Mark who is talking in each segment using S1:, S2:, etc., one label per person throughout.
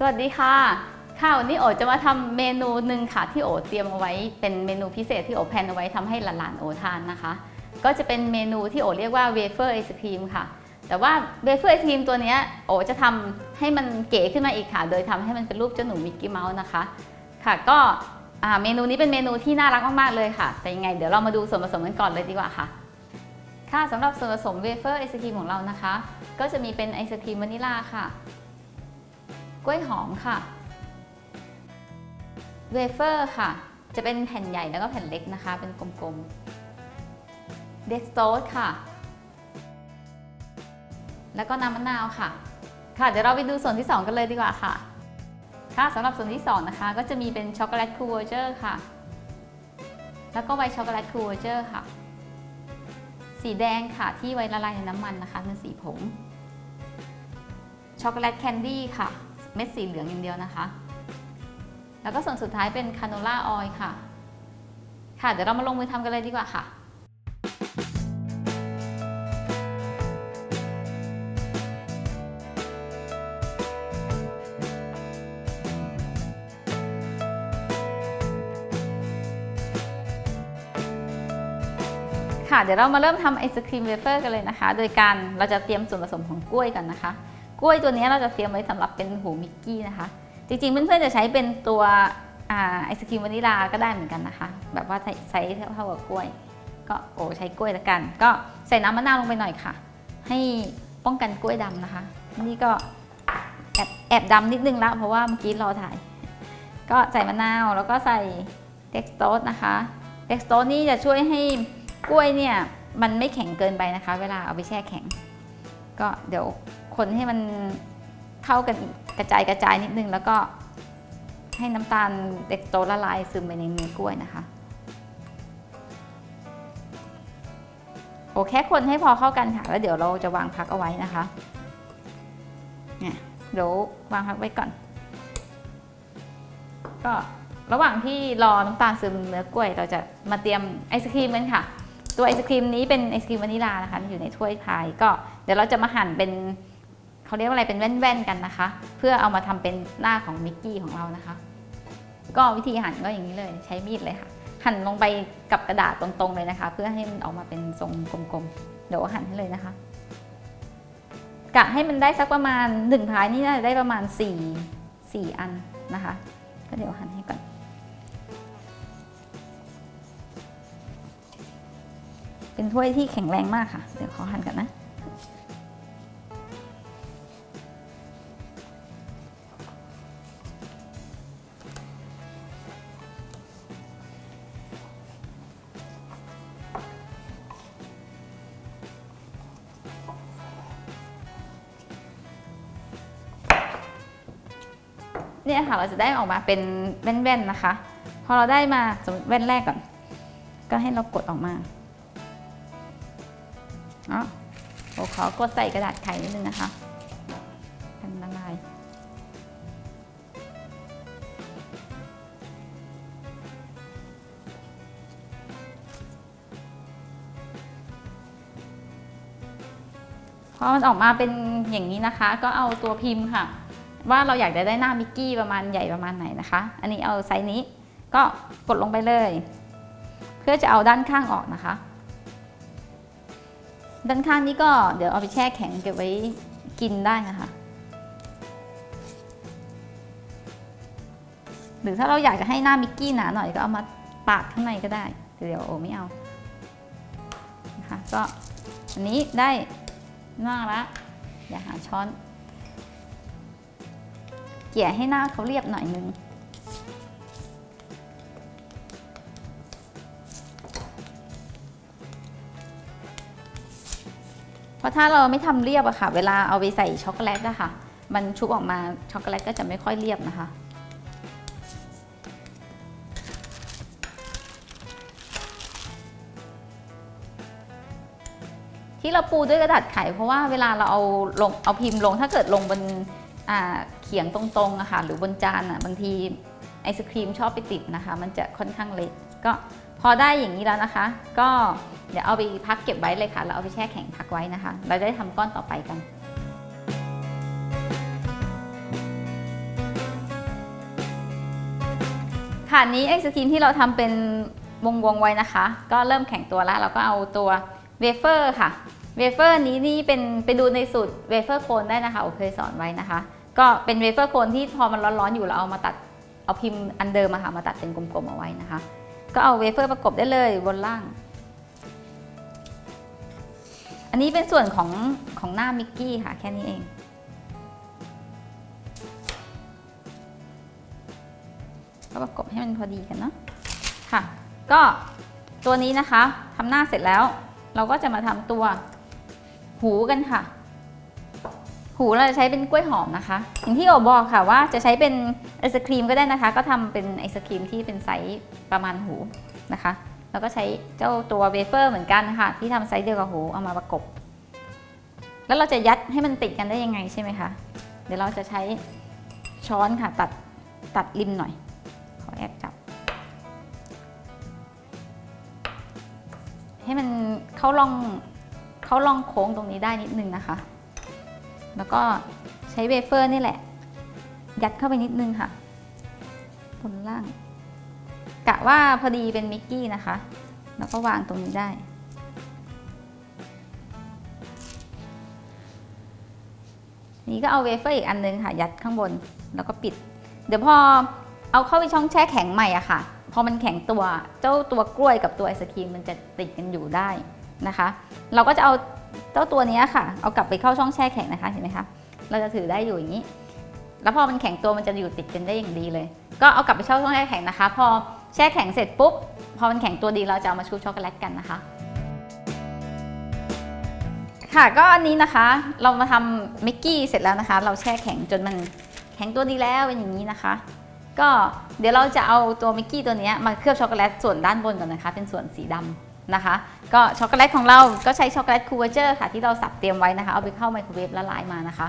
S1: สวัสดีค่ะ ค่ะวันนี้โอจะมาทำเมนูหนึ่งค่ะ ที่โอเตรียมเอาไว้เป็นเมนูพิเศษที่โอแพนเอาไว้ทำให้หลานๆโอทานนะคะ ก็จะเป็นเมนูที่โอเรียกว่าเวเฟอร์ไอศครีมค่ะ แต่ว่าเวเฟอร์ไอศครีมตัวนี้โอจะทำให้มันเก๋ขึ้นมาอีกค่ะ โดยทำให้มันเป็นรูปเจ้าหนูมิกกี้เมาส์นะคะ ค่ะก็เมนูนี้เป็นเมนูที่น่ารักมากๆเลยค่ะ แต่ยังไงเดี๋ยวเรามาดูส่วนผสมกันก่อนเลยดีกว่าค่ะ ค่ะสำหรับส่วนผสมเวเฟอร์ไอศครีมของเรานะคะ ก็จะมีเป็นไอศครีมวานิลลาค่ะ กล้วยหอมค่ะ เวเฟอร์ค่ะ จะเป็นแผ่นใหญ่แล้วก็แผ่นเล็กนะคะ เป็นกลมๆ เดสโตสค่ะ แล้วก็น้ำมะนาวค่ะ ค่ะ เดี๋ยวเราไปดูส่วนที่ 2 กันเลยดีกว่าค่ะ ค่ะสำหรับส่วนที่ 2 นะคะ ก็จะมีเป็นช็อกโกแลตคูลเวอร์เจอร์ค่ะ แล้วก็ไวช็อกโกแลตคูลเวอร์เจอร์ค่ะ สีแดงค่ะที่ไวละลายในน้ำมันนะคะเป็นสีผงช็อกโกแลตแคนดี้ค่ะ เม็ดสีเหลืองอย่างเดียวนะคะ แล้วก็ส่วนสุดท้ายเป็นคาโนล่าออยล์ค่ะ ค่ะ เดี๋ยวเรามาลงมือทำกันเลยดีกว่าค่ะค่ะเดี๋ยวเรามาเริ่มทำไอศครีมเวเฟอร์กันเลยนะคะ โดยการเราจะเตรียมส่วนผสมของกล้วยกันนะคะ กล้วยตัวนี้เราจะเตรียมไว้สำหรับเป็นหูมิกกี้นะคะ จริงๆ เพื่อนๆจะใช้เป็นตัวไอศครีมวานิลาก็ได้เหมือนกันนะคะ แบบว่าใช้เท่ากับกล้วย ก็โอ้ใช้กล้วยละกัน ก็ใส่น้ำมะนาวลงไปหน่อยค่ะ ให้ป้องกันกล้วยดำนะคะ นี่ก็แอบแอบดำนิดนึงละเพราะว่าเมื่อกี้รอถ่าย ก็ใส่มะนาวแล้วก็ใส่เด็กสโตสนะคะเด็กสโตสนี่จะช่วยให้กล้วยเนี่ยมันไม่แข็งเกินไปนะคะ เวลาเอาไปแช่แข็ง ก็เดี๋ยว คนให้มันเข้ากันกระจายกระจายนิดนึง แล้วก็ให้น้ำตาลเด็กโตละลายซึมไปในเนื้อกล้วยนะคะโอแค่คนให้พอเข้ากันค่ะแล้วเดี๋ยวเราจะวางพักเอาไว้นะคะเนี่ยเดี๋ยววางพักไว้ก่อน ก็ระหว่างที่รอน้ำตาลซึมเนื้อกล้วย เราจะมาเตรียมไอศครีมกันค่ะ ตัวไอศครีมนี้เป็นไอศครีมวานิลานะคะอยู่ในถ้วยพายก็เดี๋ยวเราจะมาหั่นเป็น เขาเรียกว่าอะไรเป็นแว่นๆกันนะคะ เพื่อเอามาทำเป็นหน้าของมิกกี้ของเรานะคะ ก็วิธีหั่นก็อย่างนี้เลยใช้มีดเลยค่ะ หั่นลงไปกับกระดาษตรงๆเลยนะคะ เพื่อให้มันออกมาเป็นทรงกลมๆเดี๋ยวหั่นให้เลยนะคะกะให้มันได้สักประมาณหนึ่งพายนี่น่าจะได้ประมาณ4 4อันนะคะ ก็เดี๋ยวหั่นให้ก่อนเป็นถ้วยที่แข็งแรงมากค่ะ เดี๋ยวขอหั่นกันนะ เนี่ยค่ะเราจะได้ออกมาเป็นแว่นๆนะคะ พอเราได้มาสมมติแว่นแรกก่อน ก็ให้เรากดออกมาอ๋อโอ้ขอกดใส่กระดาษไขนิดนึงนะคะกันละลายพอมันออกมาเป็นอย่างนี้นะคะ ก็เอาตัวพิมพ์ค่ะ ว่าเราอยากจะได้หน้ามิกกี้ประมาณใหญ่ประมาณไหนนะคะ อันนี้เอาไซส์นี้ก็กดลงไปเลย เพื่อจะเอาด้านข้างออกนะคะ ด้านข้างนี้ก็เดี๋ยวเอาไปแช่แข็งเก็บไว้กินได้นะคะ หรือถ้าเราอยากจะให้หน้ามิกกี้หนาหน่อยก็เอามาปาดข้างในก็ได้เดี๋ยวโอไม่เอานะคะก็อันนี้ได้หน้าละเดี๋ยวหาช้อน เกี่ยให้หน้าเขาเรียบหน่อยนึง เพราะถ้าเราไม่ทำเรียบอะค่ะ เวลาเอาไปใส่ช็อกโกแลตอะค่ะ มันชุบออกมาช็อกโกแลตก็จะไม่ค่อยเรียบนะคะที่เราปูด้วยกระดาษไขเพราะว่าเวลาเราเอาลงเอาพิมพ์ลงถ้าเกิดลงบน เขียงตรงๆอะค่ะหรือบนจานอะบางทีไอศครีมชอบไปติดนะคะ มันจะค่อนข้างเละก็พอได้อย่างนี้แล้วนะคะ ก็เดี๋ยวเอาไปพักเก็บไว้เลยค่ะแล้วเอาไปแช่แข็งพักไว้นะคะ เราได้ทำก้อนต่อไปกันค่ะนี้ไอศครีมที่เราทำเป็นวงวงๆไว้นะคะ ก็เริ่มแข็งตัวแล้ว เราก็เอาตัวเวเฟอร์ค่ะเวเฟอร์นี้นี่เป็นไปดูในสูตรเวเฟอร์โคนได้นะคะโอเคยสอนไว้นะคะ ก็เป็นเวเฟอร์โคนที่พอมันร้อนๆอยู่เราเอามาตัดเอาพิมพ์อันเดิมมาค่ะมาตัดเป็นกลมๆเอาไว้นะคะ ก็เอาเวเฟอร์ประกบได้เลยบนล่าง อันนี้เป็นส่วนของของหน้ามิกกี้ค่ะแค่นี้เองก็ประกบให้มันพอดีกันเนาะค่ะ ก็ตัวนี้นะคะทำหน้าเสร็จแล้ว เราก็จะมาทำตัวหูกันค่ะ หูเราจะใช้เป็นกล้วยหอมนะคะ อย่างที่โอบอกค่ะว่าจะใช้เป็นไอศครีมก็ได้นะคะ ก็ทำเป็นไอศครีมที่เป็นไซส์ประมาณหูนะคะ แล้วก็ใช้เจ้าตัวเวเฟอร์เหมือนกันค่ะที่ทำไซส์เดียวกับหูเอามาประกบ แล้วเราจะยัดให้มันติดกันได้ยังไงใช่ไหมคะเดี๋ยวเราจะใช้ช้อนค่ะตัดตัดริมหน่อย ขอแอบจับ ให้มันเข้าร่องเข้าร่องโค้งตรงนี้ได้นิดนึงนะคะ แล้วก็ใช้เวเฟอร์นี่แหละ ยัดเข้าไปนิดนึงค่ะ บนล่าง กะว่าพอดีเป็นมิกกี้นะคะ แล้วก็วางตรงนี้ได้ นี่ก็เอาเวเฟอร์อีกอันนึงค่ะ ยัดข้างบนแล้วก็ปิด เดี๋ยวพอเอาเข้าไปช่องแช่แข็งใหม่อะค่ะ พอมันแข็งตัว เจ้าตัวกล้วยกับตัวไอศครีมมันจะติดกันอยู่ได้นะคะ เราก็จะเอา เจ้าตัวนี้ค่ะ เอากลับไปเข้าช่องแช่แข็งนะคะเห็นไหมคะ เราจะถือได้อยู่อย่างนี้ แล้วพอมันแข็งตัวมันจะอยู่ติดกันได้อย่างดีเลย ก็เอากลับไปเข้าช่องแช่แข็งนะคะ พอแช่แข็งเสร็จปุ๊บ พอมันแข็งตัวดีเราจะเอามาชุบช็อกโกแลตกันนะคะ ค่ะก็อันนี้นะคะ เรามาทำมิกกี้เสร็จแล้วนะคะ เราแช่แข็งจนมันแข็งตัวดีแล้วเป็นอย่างนี้นะคะ ก็เดี๋ยวเราจะเอาตัวมิกกี้ตัวนี้มาเคลือบช็อกโกแลตส่วนด้านบนก่อนนะคะ เป็นส่วนสีดำ นะคะ ก็ช็อกโกแลตของเราก็ใช้ช็อกโกแลตคูเวอร์เจอร์ค่ะที่เราสับเตรียมไว้นะคะ เอาไปเข้าไมโครเวฟละลายมานะคะ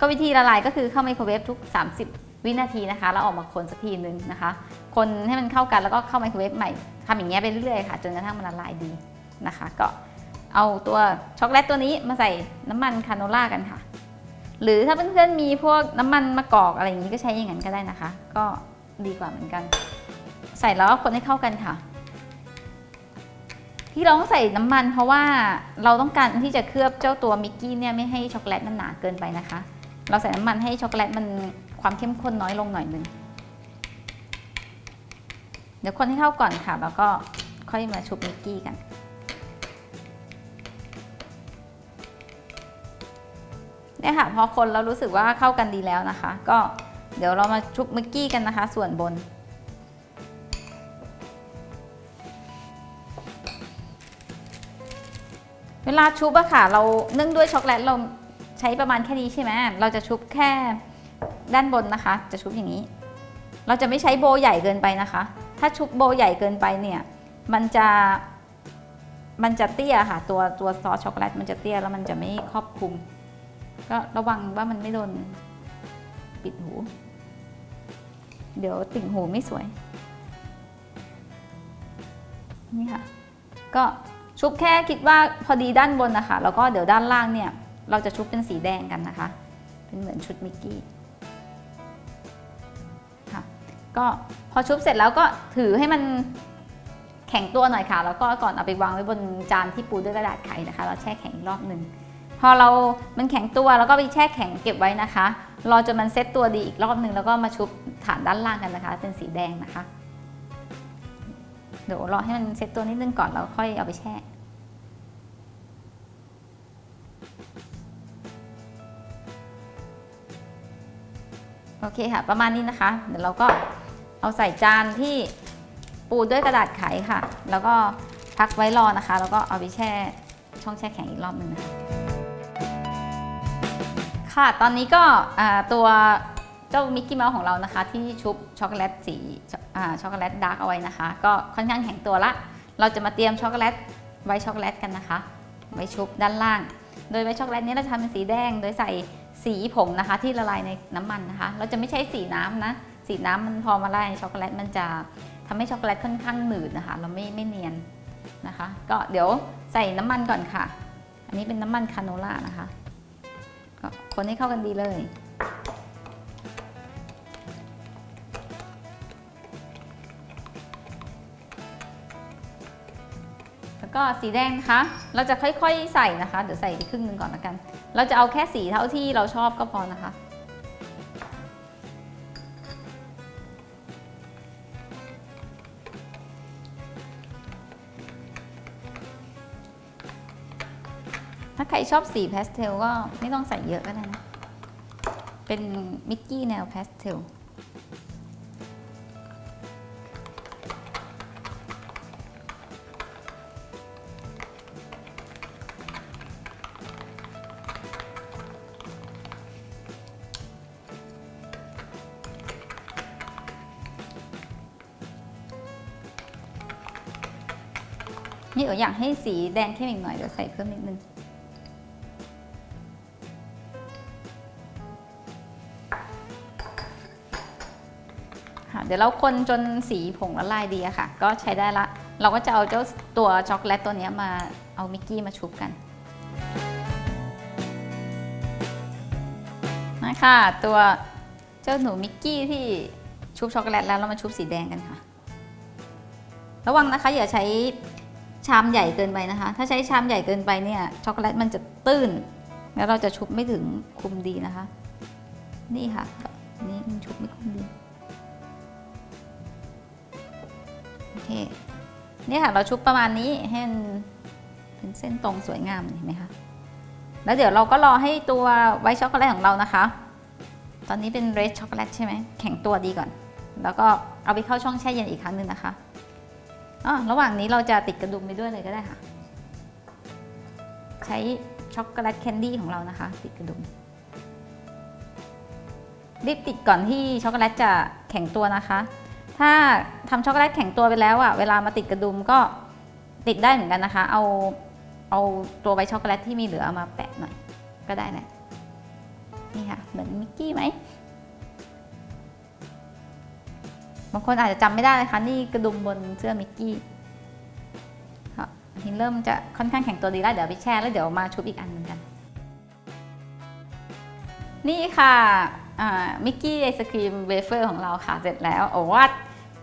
S1: ก็วิธีละลายก็คือเข้าไมโครเวฟทุก 30 วินาทีนะคะ แล้วออกมาคนสักทีนึงนะคะ คนให้มันเข้ากันแล้วก็เข้าไมโครเวฟใหม่ทำอย่างเงี้ยไปเรื่อยๆค่ะ จนกระทั่งมันละลายดีนะคะ ก็เอาตัวช็อกโกแลตตัวนี้มาใส่น้ำมันคาโนล่ากันค่ะ หรือถ้าเพื่อนๆมีพวกน้ำมันมะกอกอะไรอย่างนี้ก็ใช้อย่างนั้นก็ได้นะคะ ก็ดีกว่าเหมือนกัน ใส่แล้วคนให้เข้ากันค่ะ ที่เราต้องใส่น้ำมัน เพราะว่าเราต้องการที่จะเคลือบเจ้าตัวมิกกี้เนี่ยไม่ให้ช็อกโกแลตมันหนาเกินไปนะคะ เราใส่น้ำมันให้ช็อกโกแลตมันความเข้มข้นน้อยลงหน่อยหนึ่งเดี๋ยวคนให้เข้าก่อนค่ะ แล้วก็ค่อยมาชุบมิกกี้กัน เนี่ยค่ะพอคนเรารู้สึกว่าเข้ากันดีแล้วนะคะ ก็เดี๋ยวเรามาชุบมิกกี้กันนะคะ ส่วนบน เวลาชุบอะค่ะ เราเนื่องด้วยช็อกโกแลตเราใช้ประมาณแค่นี้ใช่ไหมเราจะชุบแค่ด้านบนนะคะ จะชุบอย่างนี้ เราจะไม่ใช้โบใหญ่เกินไปนะคะ ถ้าชุบโบใหญ่เกินไปเนี่ยมันจะมันจะเตี้ยค่ะ ตัวตัวซอสช็อกโกแลตมันจะเตี้ยแล้วมันจะไม่ครอบคลุม ก็ระวังว่ามันไม่โดนปิดหู เดี๋ยวติ่งหูไม่สวย นี่ค่ะ ก็ ชุบแค่คิดว่าพอดีด้านบนนะคะ แล้วก็เดี๋ยวด้านล่างเนี่ย เราจะชุบเป็นสีแดงกันนะคะ เป็นเหมือนชุดมิกกี้ค่ะก็พอชุบเสร็จแล้วก็ถือให้มันแข็งตัวหน่อยค่ะ แล้วก็ก่อนเอาไปวางไว้บนจานที่ปูด้วยกระดาษไขนะคะ เราแช่แข็งอีกรอบหนึ่งพอเรา มันแข็งตัวแล้วก็ไปแช่แข็งเก็บไว้นะคะ รอจนมันเซ็ตตัวดีอีกรอบหนึ่งแล้วก็มาชุบฐานด้านล่างกันนะคะ เป็นสีแดงนะคะ ดี๋ยวรอให้มันเซ็ตตัวนิดนึงก่อนแล้วค่อยเอาไปแช่ โอเคค่ะ ประมาณนี้นะคะ เดี๋ยวเราก็เอาใส่จานที่ปูด้วยกระดาษไขค่ะ แล้วก็พักไว้รอนะคะ แล้วก็เอาไปแช่ช่องแช่แข็งอีกรอบหนึ่งนะคะค่ะ ตอนนี้ก็ตัว เจ้ามิกกี้เมาส์ของเรานะคะ ที่ชุบช็อกโกแลตสีช็อกโกแลตดาร์กเอาไว้นะคะ ก็ค่อนข้างแข็งตัวละ เราจะมาเตรียมช็อกโกแลตไว้ช็อกโกแลตกันนะคะ ไว้ชุบด้านล่าง โดยไว้ช็อกโกแลตนี้เราจะทำเป็นสีแดง โดยใส่สีผงนะคะ ที่ละลายในน้ำมันนะคะ เราจะไม่ใช้สีน้ำนะ สีน้ำมันพอมาละลายช็อกโกแลตมันจะทำให้ช็อกโกแลตค่อนข้างหนืดนะคะ เราไม่ไม่เนียนนะคะ ก็เดี๋ยวใส่น้ำมันก่อนค่ะ อันนี้เป็นน้ำมันคาโนล่านะคะ ก็คนให้เข้ากันดีเลย แล้วก็สีแดงนะคะ เราจะค่อยๆใส่นะคะ เดี๋ยวใส่ไปครึ่งหนึ่งก่อนละกัน เราจะเอาแค่สีเท่าที่เราชอบก็พอนะคะ ถ้าใครชอบสีพาสเทลก็ไม่ต้องใส่เยอะก็ได้นะ เป็นมิกกี้แนวพาสเทล นี่เดี๋ยวอยากให้สีแดงเข้มอีกหน่อยเดี๋ยวใส่เพิ่มนิดนึงค่ะเดี๋ยวเราคนจนสีผงละลายดีอะค่ะ ก็ใช้ได้ละ เราก็จะเอาเจ้าตัวช็อกโกแลตตัวนี้มาเอามิกกี้มาชุบกันนะคะตัวเจ้าหนูมิกกี้ที่ชุบช็อกโกแลตแล้วเรามาชุบสีแดงกันค่ะ ระวังนะคะอย่าใช้ ชามใหญ่เกินไปนะคะ ถ้าใช้ชามใหญ่เกินไปเนี่ยช็อกโกแลตมันจะตื้น แล้วเราจะชุบไม่ถึงคุมดีนะคะ นี่ค่ะนี่มันชุบไม่คุมดีโอเคเนี่ยค่ะเราชุบประมาณนี้ให้มันเป็นเส้นตรงสวยงามเห็นไหมคะแล้วเดี๋ยวเราก็รอให้ตัวไวท์ช็อกโกแลตของเรานะคะ ตอนนี้เป็นเรดช็อกโกแลตใช่ไหมแข็งตัวดีก่อน แล้วก็เอาไปเข้าช่องแช่เย็นอีกครั้งหนึ่งนะคะ อ๋อระหว่างนี้เราจะติดกระดุมไปด้วยเลยก็ได้ค่ะ ใช้ช็อกโกแลตแคนดี้ของเรานะคะ ติดกระดุม รีบติดก่อนที่ช็อกโกแลตจะแข็งตัวนะคะ ถ้าทำช็อกโกแลตแข็งตัวไปแล้วอะเวลามาติดกระดุมก็ติดได้เหมือนกันนะคะ เอาเอาตัวใบช็อกโกแลตที่มีเหลืออามาแปะหน่อยก็ได้แหละนี่ค่ะ เหมือนมิกกี้ไหม บางคนอาจจะจำไม่ได้นะคะนี่กระดุมบนเสื้อมิกกี้ค่ะทีเริ่มจะค่อนข้างแข็งตัวดีแล้วเดี๋ยวไปแช่แล้วเดี๋ยวมาชุบอีกอันเหมือนกัน นี่ค่ะมิกกี้ไอศครีมเวเฟอร์ของเราค่ะเสร็จแล้วโอ้ว่า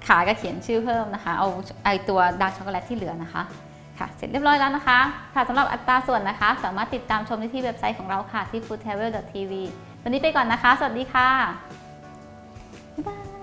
S1: ขาก็เขียนชื่อเพิ่มนะคะ เอาไอตัวดาร์กช็อกโกแลตที่เหลือนะคะค่ะเสร็จเรียบร้อยแล้วนะคะ ค่ะสำหรับอัตราส่วนนะคะ สามารถติดตามชมได้ที่เว็บไซต์ของเราค่ะที่ foodtravel.tv วันนี้ไปก่อนนะคะ สวัสดีค่ะบ๊ายบาย